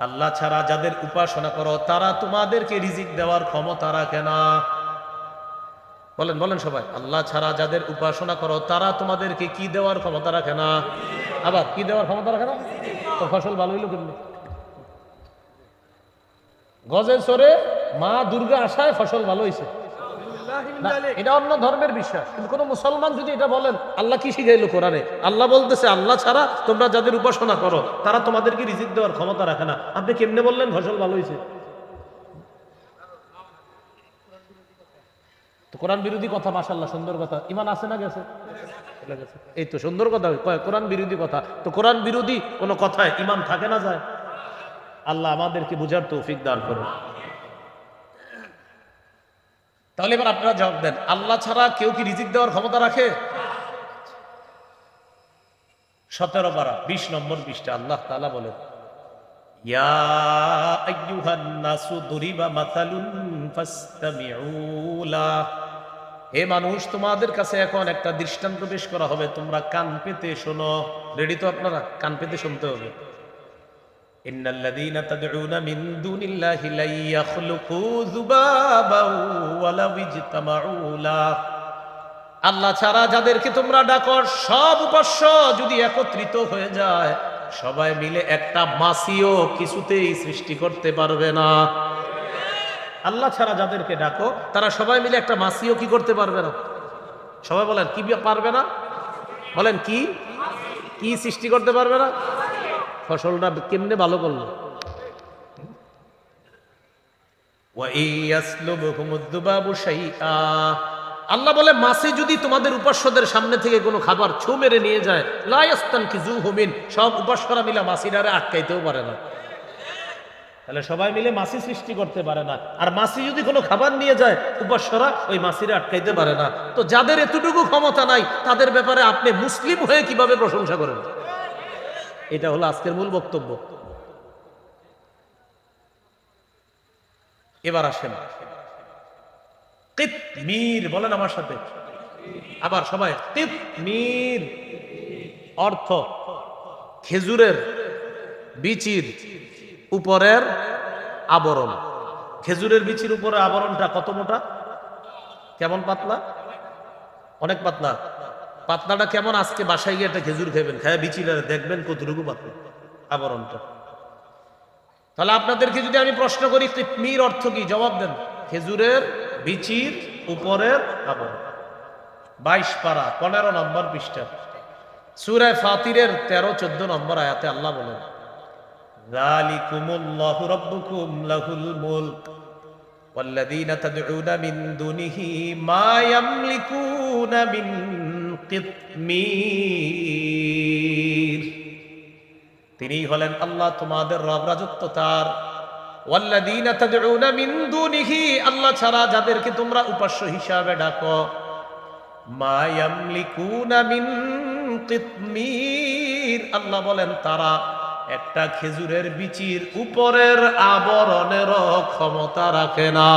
আল্লাহ ছাড়া যাদের উপাসনা করো, তারা তোমাদেরকে রিজিক দেওয়ার ক্ষমতা রাখে না। বলেন বলেন সবাই, আল্লাহ ছাড়া যাদের উপাসনা করো, তারা তোমাদেরকে কি দেওয়ার ক্ষমতা রাখে না? আবার, কি দেওয়ার ক্ষমতা রাখে না? তো ফসল ভালো হইল কেমনি? গজের সরে মা দুর্গা আসায় ফসল ভালো হয়েছে এটা অন্য ধর্মের বিশ্বাস। কিন্তু কোনো মুসলমান যদি এটা বলেন আল্লাহ কি শিখাইলো কোরআনে? আল্লাহ বলতেছে আল্লাহ ছাড়া তোমরা যাদের উপাসনা করো তারা তোমাদেরকে রিজিক দেওয়ার ক্ষমতা রাখে না। আপনি কেমনে বললেন ফসল ভালো হয়েছে? তো কোরআন বিরোধী কথা মাসাল্লাহ সুন্দর কথা। ইমান আছে না গেছে? এই তো সুন্দর কথা। কোরআন বিরোধী কথা। তো কোরআন বিরোধী কোনো কথায় ইমান থাকে না যায়? আল্লাহ আমাদেরকে বুঝার তৌফিক দান করুন। তাহলে এবার আপনারা জবাব দেন, আল্লাহ ছাড়া কেউ কি রিজিক দেওয়ার ক্ষমতা রাখে? সতেরো বারা, বিশ নম্বর বিশটা আল্লাহ তালা বলেন। হে মানুষ, তোমাদের কাছে এখন একটা দৃষ্টান্ত পেশ করা হবে, তোমরা কান পেতে শোনো। রেডি তো আপনারা? কান পেতে শুনতে হবে। إن الذين تدعون من دون الله لن يخلقوا ذبابا ولو اجتمعوا له আল্লাহ ছাড়া যাদেরকে তোমরা ডাকো সব উপাস্য যদি একত্রিত হয়ে যায় সবাই মিলে একটা মাসিও কিছুতেই সৃষ্টি করতে পারবে না আল্লাহ ছাড়া যাদেরকে ডাকো তারা সবাই মিলে একটা মাসিও কি করতে পারবে না সবাই বলেন কি পারবে না বলেন কি কি সৃষ্টি করতে পারবে না ফসলটা কেমনে ভালো করল? আল্লাহ বলে, মাসে যদি তোমাদের উপাস্যদের সামনে থেকে কোনো খাবার ছো মেরে নিয়ে যায় লায়াস্তান কি জু হুমিন সব উপাস্যরা মিলে মাসিরারে আটকাইতেও পারে না। তাহলে সবাই মিলে মাসি সৃষ্টি করতে পারে না। আর মাসি যদি কোনো খাবার নিয়ে যায়, উপাস্যরা ওই মাসিরে আটকাইতে পারে না। তো যাদের এতটুকু ক্ষমতা নাই, তাদের ব্যাপারে আপনি মুসলিম হয়ে কীভাবে প্রশংসা করেন? এটা হলো আজকের মূল বক্তব্য। এবার আসেন। মীর বলেন আমার সাথে। আবার সবাই মীর অর্থ, খেজুরের বিচির উপরের আবরণ। খেজুরের বিচির উপরে আবরণটা কত মোটা? কেমন পাতলা? অনেক পাতলা। পাতলাটা কেমন আজকে বাসায় গিয়ে একটা খেজুর খাবেন খায় বিচিটা দেখবেন কতটুকু পাতলা আবরণটা তাহলে আপনাদেরকে যদি আমি প্রশ্ন করি তিতমির অর্থ কি জবাব দেন খেজুরের বিচির উপরের আবরণ বাইশ পারা পনেরো নম্বর পৃষ্ঠা সুরায় ফাতিরের তেরো চোদ্দ নম্বর আয়াতে আল্লাহ বলেন যালিকুমুল্লাহু রাব্বুকুম লাহুল মুলক والذين تدعون من دونه ما يملكون من কিতমির তিনি হলেন আল্লাহ তোমাদের রব রাজত্ব তার। আল্লাহ ছাড়া যাদেরকে তোমরা উপাস্য হিসাবে ডাকো। আল্লাহ বলেন, তারা একটা খেজুরের বিচির উপরের আবরণেরও ক্ষমতা রাখে না।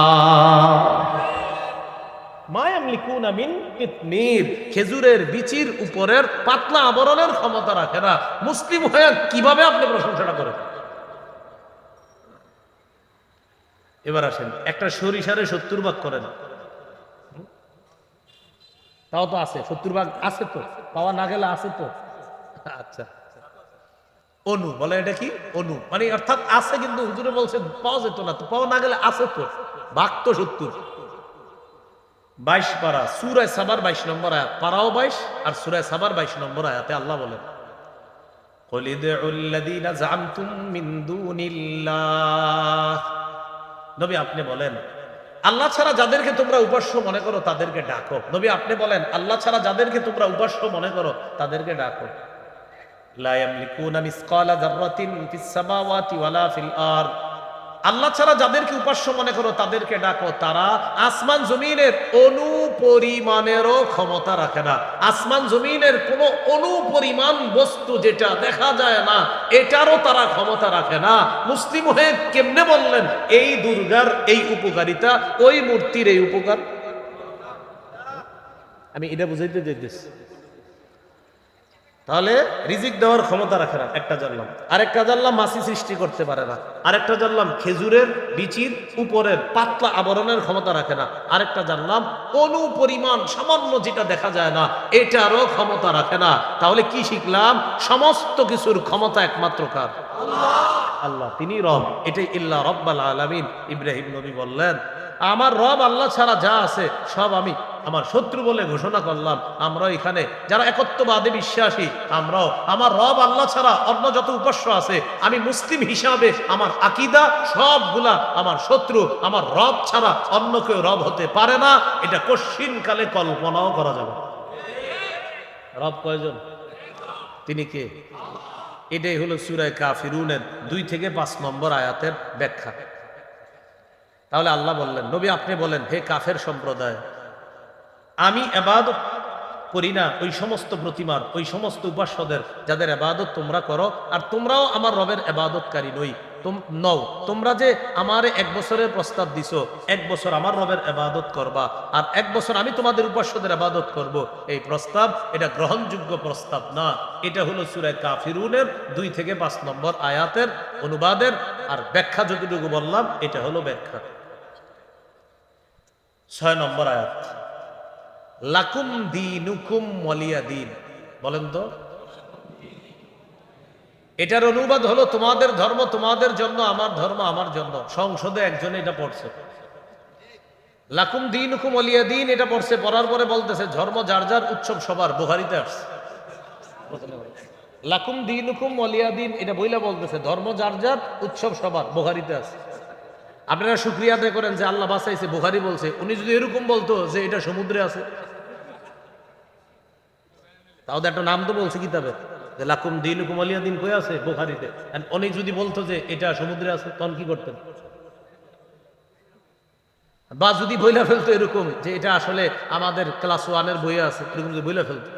খেজুরের বিচির উপরের পাতলা আবরণের ক্ষমতা রাখে না। মুসলিম হয়ে কীভাবে আপনি প্রশংসাটা করেন? এবার আসেন, একটা সরিষারে সত্তর ভাগ করেন। তাও তো আছে, সত্তর ভাগ আছে তো। পাওয়া না গেলে আছে তো। আচ্ছা। অনু, বলে এটা কি? অনু। মানে অর্থাৎ আছে কিন্তু হুজুরে বলছে পাওয়া যেত না। তো পাওয়া না গেলে আছে তো। ভাগ তো সত্তর। বাইশ পারা সুরায় সাবার বাইশ নম্বর আয়াত পারাও বাইশ আর সুরায় সাবার বাইশ নম্বর আয়াতে আল্লাহ বলেন قل ادعوا الذين زعمتم من دون الله নবী আপনি বলেন আল্লাহ ছাড়া যাদেরকে তোমরা উপাস্য মনে করো তাদেরকে ডাকো নবী আপনি বলেন আল্লাহ ছাড়া যাদেরকে তোমরা উপাস্য মনে করো তাদেরকে ডাকো লা ইয়ামলিকুনা মিসকালা যাররাতিন ফিস সামাওয়াতি ওয়ালা ফিল আরদ আল্লাহ ছাড়া যাদেরকে উপাস্য মনে করো, তাদেরকে ডাকো। তারা আসমান জমিনের অনুপরিমাণেরও ক্ষমতা রাখে না। আসমান জমিনের কোন অনু পরিমাণ বস্তু যেটা দেখা যায় না, এটারও তারা ক্ষমতা রাখে না। মুসলিম হয়ে কেমনে বললেন, এই দুর্গার এই উপকারিতা, ওই মূর্তির এই উপকার? আমি এটা বুঝাইতে চাইতেছি তাহলে রিজিক দেওয়ার ক্ষমতা রাখে না। একটা জানলাম। আরেকটা জানলাম মাসি সৃষ্টি করতে পারে না। আরেকটা জানলাম খেজুরের বিচির উপরের পাতলা আবরণের ক্ষমতা রাখে না। আরেকটা জানলাম অনু পরিমাণ সামান্য যেটা দেখা যায় না এটারও ক্ষমতা রাখে না। তাহলে কি শিখলাম? সমস্ত কিছুর ক্ষমতা একমাত্র কার? আল্লাহ তিনি রব। এটাই ইল্লা রব্বাল আলামিন। ইব্রাহিম নবী বললেন আমার রব আল্লাহ ছাড়া যা আছে সব আমি আমার শত্রু বলে ঘোষণা করলাম আমরা এখানে। যারা একত্ববাদে বিশ্বাসী, আমরাও। আমার রব আল্লাহ ছাড়া অন্য যত উপাস্য আছে, আমি মুসলিম হিসাবে আমার আকিদা সবগুলা আমার শত্রু, আমার রব ছাড়া অন্য কেউ রব হতে পারে না। এটা কশিন কালে কল্পনাও করা যাবে রব কয়জন? তিনি কে? এটাই হলো সুরায় কাফিরুনের দুই থেকে পাঁচ নম্বর আয়াতের ব্যাখ্যা। তাহলে আল্লাহ বললেন, নবী আপনি বলেন, হে কাফের সম্প্রদায় আমি এবাদত করি না, ওই সমস্ত প্রতিমার, ওই সমস্ত উপাস্যদের, যাদের এবাদত তোমরা করো, আর তোমরাও আমার রবের এবাদতকারী নই। নও, তোমরা যে আমার এক বছরের প্রস্তাব দিছো, এক বছর আমার রবের এবাদত করবা, আর এক বছর আমি তোমাদের উপাস্যদের এবাদত করব, এই প্রস্তাব, এটা গ্রহণযোগ্য প্রস্তাব না। এটা হলো সুরায় কাফিরুনের দুই থেকে পাঁচ নম্বর আয়াতের অনুবাদের, আর ব্যাখ্যা যতটুকু বললাম, এটা হলো ব্যাখ্যা। ছয় নম্বর আয়াত। লাকুম দিনুকুম ওয়ালিয়া দিন। বলেন তো। এটার অনুবাদ হলো, তোমাদের ধর্ম তোমাদের জন্য, আমার ধর্ম আমার জন্য। সংসদে একজনে এটা পড়ছে। লাকুম দিন হুকুম অলিয়া দিন এটা পড়ছে, পড়ার পরে বলতেছে, ধর্ম যার যার উৎসব সবার, বুহারিতে আসছে। লাকুম দিন হুকুম অলিয়া দিন, এটা বইলা বলতেছে, ধর্ম যার যার উৎসব সবার, বুহারিতে আছে আপনারা শুক্রিয়া আদায় করেন যে আল্লাহ বাসাইছে বুহারি বলছে। উনি যদি এরকম বলতো যে এটা সমুদ্রে আছে। তাও একটা নাম তো বলছে কিতাবে, যে লাকুম দিন হুকুম অলিয়া দিন কই আছে যদি বলতো যে এটা সমুদ্রে আছে, তখন কি করতেন? বা যদি বইলা ফেলতো এরকম যে এটা আসলে আমাদের ক্লাস ওয়ানের বইয়ে আছে, এরকম যদি বইলা ফেলতো।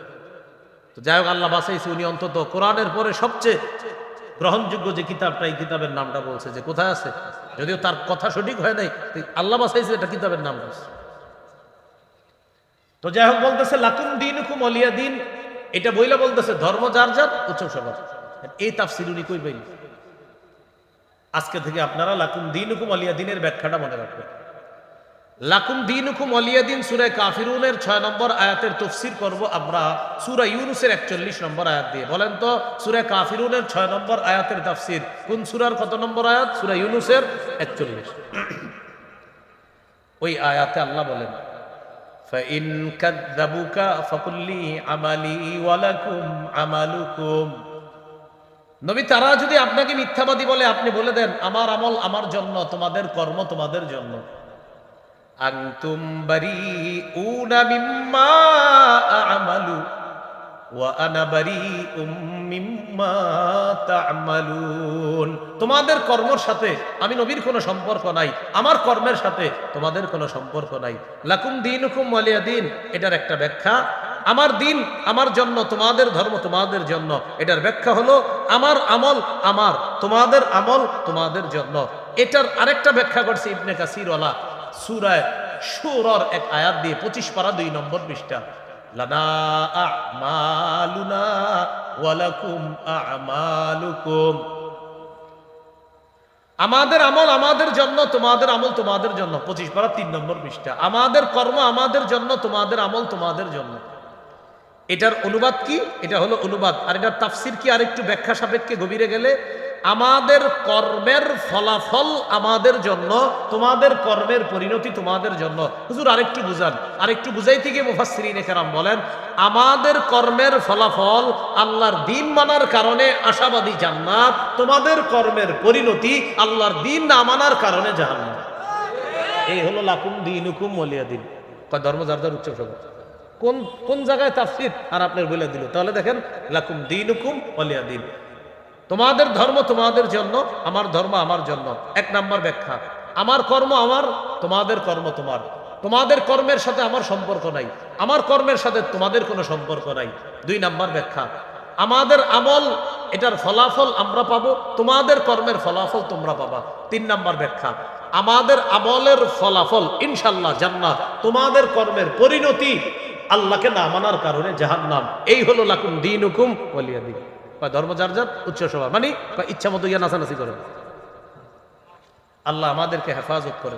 তো যাই হোক, আল্লাহ বাসাইছে উনি অন্তত। কোরআনের পরে সবচেয়ে গ্রহণযোগ্য যে কিতাবটা, এই কিতাবের নামটা বলছে যে কোথায় আছে? যদিও তার কথা সঠিক হয় নাই আল্লাহ বাসাইছে এটা কিতাবের নাম তো যাই হোক বলতেছে, লাকুম দিন হুকুম অলিয়া দিন। এটা বইলা বলতেছে, ধর্ম যার যার, উৎসব সবার। এই তাফসির উনি কই আজকে থেকে আপনারা লাকুম দিন হুকুম অলিয়া দিনের ব্যাখ্যাটা মনে রাখবেন। লাকুম দিন হুকুম অলিয়াদিন সুরায় কাফিরুনের ছয় নম্বর আয়াতের তফসির করব আমরা সুরা ইউনুসের একচল্লিশ নম্বর আয়াত দিয়ে বলেন তো সুরায় কাফিরুনের ছয় নম্বর আয়াতের তাফসির কোন সুরার কত নম্বর আয়াত সুরা ইউনুসের একচল্লিশ ওই আয়াতে আল্লাহ বলেন فإن كذبوك فقل لي عملي ولكم عملكم নবী তারা যদি আপনাকে মিথ্যাবাদী বলে আপনি বলে দেন আমার আমল আমার জন্য তোমাদের কর্ম তোমাদের জন্য আনতুম বারিউনা মিম্মা আমালু তোমাদের কর্মর সাথে আমি নবীর কোনো সম্পর্ক নাই, আমার কর্মের সাথে তোমাদের কোনো সম্পর্ক নাই। লাকুম দিন হুকুম ওয়ালিয়া দিন, এটার একটা ব্যাখ্যা। আমার দিন আমার জন্য, তোমাদের ধর্ম তোমাদের জন্য। এটার ব্যাখ্যা হলো, আমার আমল আমার, তোমাদের আমল তোমাদের জন্য। এটার আরেকটা ব্যাখ্যা করছে ইবনে কাসিরওয়ালা। সুরায় সুরর এক আয়াত দিয়ে পঁচিশ পারা দুই নম্বর পৃষ্ঠা। আমাদের আমল আমাদের জন্য, তোমাদের আমল তোমাদের জন্য। পঁচিশ পারা তিন নম্বর পৃষ্ঠা। আমাদের কর্ম আমাদের জন্য, তোমাদের আমল তোমাদের জন্য। এটার অনুবাদ কি? এটা হলো অনুবাদ। আর এটার তাফসির কি? আরেকটু ব্যাখ্যা সাপেক্ষে গভীরে গেলে আমাদের কর্মের ফলাফল আমাদের জন্য তোমাদের কর্মের পরিণতি তোমাদের জন্য। হুজুর আরেকটু বুঝান। আরেকটু বুঝাইতে গিয়ে মুফাসসিরিনে কেরাম বলেন আমাদের কর্মের ফলাফল আল্লাহর দিন মানার কারণে আশাবাদী জান্নাত তোমাদের কর্মের পরিণতি আল্লাহর দিন না মানার কারণে জাহান্নাত এই হলো লাকুম দিন হুকুম মলিয়া দিন ধর্ম যার যার উচ্চ কোন কোন জায়গায় তাফসির? আর আপনার বলে দিল। তাহলে দেখেন লাকুম দিন হুকুম অলিয়া দিন। তোমাদের ধর্ম তোমাদের জন্য, আমার ধর্ম আমার জন্য। এক নাম্বার ব্যাখ্যা, আমার কর্ম আমার, তোমাদের কর্ম তোমার। তোমাদের কর্মের সাথে আমার সম্পর্ক নাই, আমার কর্মের সাথে তোমাদের কোনো সম্পর্ক নাই। দুই নাম্বার ব্যাখ্যা, আমাদের আমল, এটার ফলাফল আমরা পাবো, তোমাদের কর্মের ফলাফল তোমরা পাবা। তিন নাম্বার ব্যাখ্যা, আমাদের আমলের ফলাফল ইনশাল্লাহ জান্নাত, তোমাদের কর্মের পরিণতি আল্লাহকে না মানার কারণে জাহান নাম এই হলো লাকুম দিন হুকুম বলিয়া দিন ধর্ম যার যার, উচ্চ সভা মানে ইচ্ছা মতো ইয়া নাচানাচি করে। আল্লাহ আমাদেরকে হেফাজত করে।